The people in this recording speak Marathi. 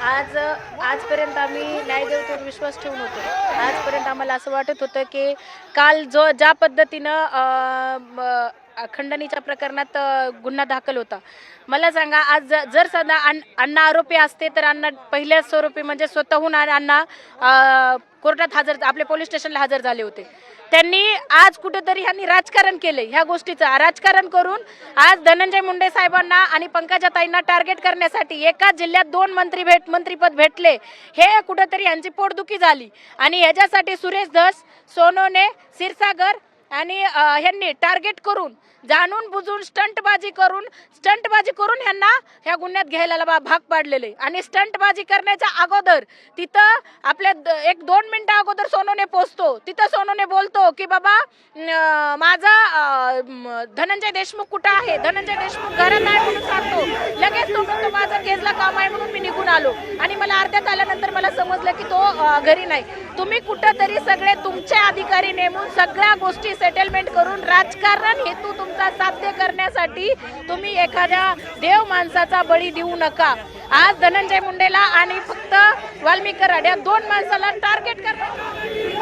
आज आजपर्यंत आम्ही न्यायदेवतेवर विश्वास ठेवून होतो. आजपर्यंत आम्हाला असं वाटत होतं की काल जो ज्या पद्धतीनं खंडणीच्या प्रकरणात गुन्हा दाखल होता. मला सांगा आज जर सदा अण्- अण्णा आरोपी असते तर अण्णा पहिल्या स्वरूपी म्हणजे स्वतःहून अण्णा कोर्टात हजर आपले पोलीस स्टेशनला हजर झाले होते. त्यांनी आज कुठेतरी ह्यांनी राजकारण केले ह्या गोष्टीचं. राजकारण करून आज धनंजय मुंडे साहेबांना आणि पंकजाताईंना टार्गेट करण्यासाठी एका जिल्ह्यात दोन मंत्री भेट मंत्रीपद भेटले हे कुठेतरी यांची पोटदुखी झाली. आणि ह्याच्यासाठी सुरेश धस सोनोने क्षीरसागर आणि ह्यांनी टार्गेट करून जाणून बुजून स्टंटबाजी करून स्टंटबाजी करून ह्यांना ह्या गुन्ह्यात घ्यायला भाग पाडलेले. आणि स्टंटबाजी करण्याच्या अगोदर तिथं आपल्या द- एक दोन मिनटा अगोदर सोनूने पोचतो. तिथं सोनूने बोलतो की बाबा माझा धनंजय देशमुख कुठं आहे? धनंजय देशमुख घरात आहे म्हणून सांगतो. लगेच तो म्हणतो माझं केजला काम आहे म्हणून घेऊन आलो. आणि मला अर्ध्यात आल्यानंतर मला समजलं की तो घरी नाही. तुम्ही कुठंतरी सगळे तुमचे अधिकारी नेमून सगळ्या गोष्टी सेटलमेंट करून राजकारण हेतू तुमचा साध्य करण्यासाठी तुम्ही एखाद्या देव माणसाचा बळी देऊ नका. आज धनंजय मुंडेला आणि फक्त वाल्मीकर कराड या दोन माणसाला टार्गेट करणार.